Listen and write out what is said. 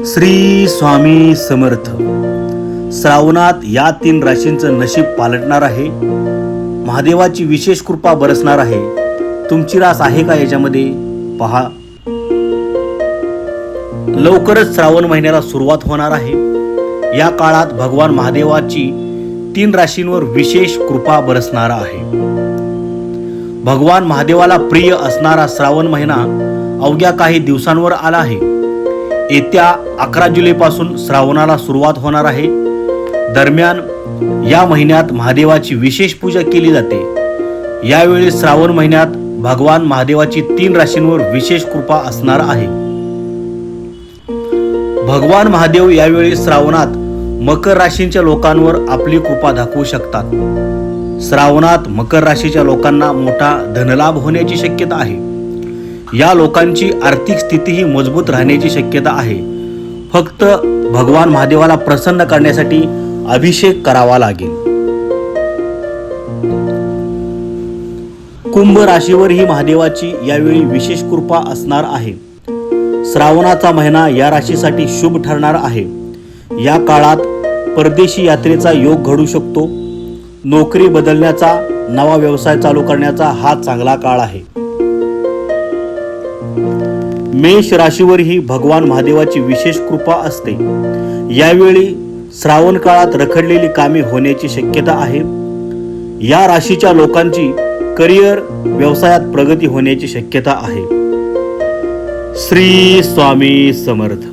श्री स्वामी समर्थ. श्रावणात या तीन राशींचं नशीब पालटणार आहे. महादेवाची विशेष कृपा बरसणार आहे. तुमची रास आहे का याच्यामध्ये? पहा. लवकरच श्रावण महिन्याला सुरुवात होणार आहे. या काळात भगवान महादेवाची तीन राशींवर विशेष कृपा बरसणार आहे. भगवान महादेवाला प्रिय असणारा श्रावण महिना अवघ्या काही दिवसांवर आला आहे. येत्या अकरा जुलैपासून श्रावणाला सुरुवात होणार आहे. दरम्यान या महिन्यात महादेवाची विशेष पूजा केली जाते. यावेळी श्रावण महिन्यात भगवान महादेवाची तीन राशींवर विशेष कृपा असणार आहे. भगवान महादेव यावेळी श्रावणात मकर राशींच्या लोकांवर आपली कृपा दाखवू शकतात. श्रावणात मकर राशीच्या लोकांना मोठा धनलाभ होण्याची शक्यता आहे. या लोकांची आर्थिक स्थितीही मजबूत राहण्याची शक्यता आहे. फक्त भगवान महादेवाला प्रसन्न करण्यासाठी अभिषेक करावा लागेल. कुंभ राशीवरही महादेवाची यावेळी विशेष कृपा असणार आहे. श्रावणाचा महिना या राशीसाठी शुभ ठरणार आहे. या काळात परदेशी यात्रेचा योग घडू शकतो. नोकरी बदलण्याचा नवा व्यवसाय चालू करण्याचा हा चांगला काळ आहे. मेष राशीवरही भगवान महादेवाची विशेष कृपा असते. यावेळी श्रावण काळात रखडलेली कामे होण्याची शक्यता आहे. या राशीच्या लोकांची करिअर व्यवसायात प्रगती होण्याची शक्यता आहे. श्री स्वामी समर्थ.